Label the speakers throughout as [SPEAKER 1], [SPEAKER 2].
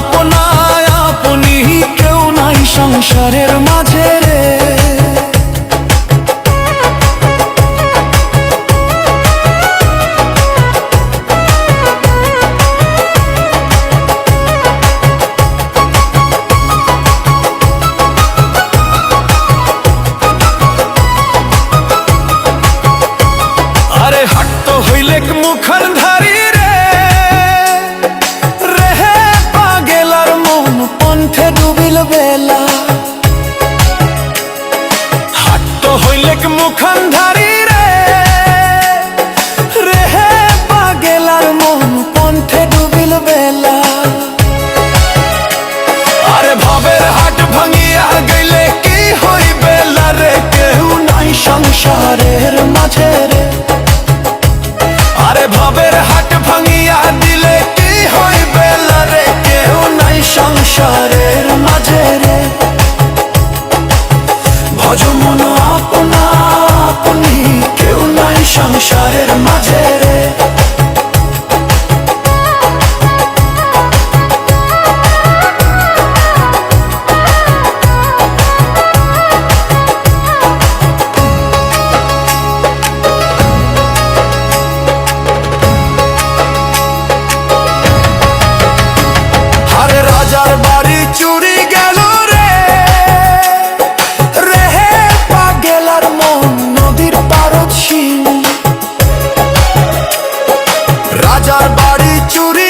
[SPEAKER 1] আপনায় আপনি কেউ নাই সংসারের মাঝে রে। হাট্ট হইলে মুখান ধারি রে। রেহে পাগেলার মন পন্থে ডুবিল বেলা। আরে ভবের হাট ভাঙিয়া গেলে কি হইবে রে? কেউ নাই সংসারের মাঝে রে। আরে ভবের হাট ভাঙিয়া দিলে কি হইবে রে? কেউ নাই সংসারে রাজার বাড়ি চুরি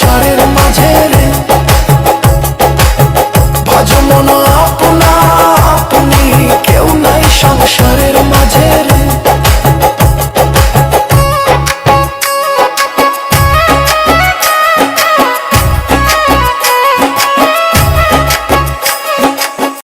[SPEAKER 1] সারের মাঝে রে। ভজ মন আপনা আপনি কেউ নাই সংসারে।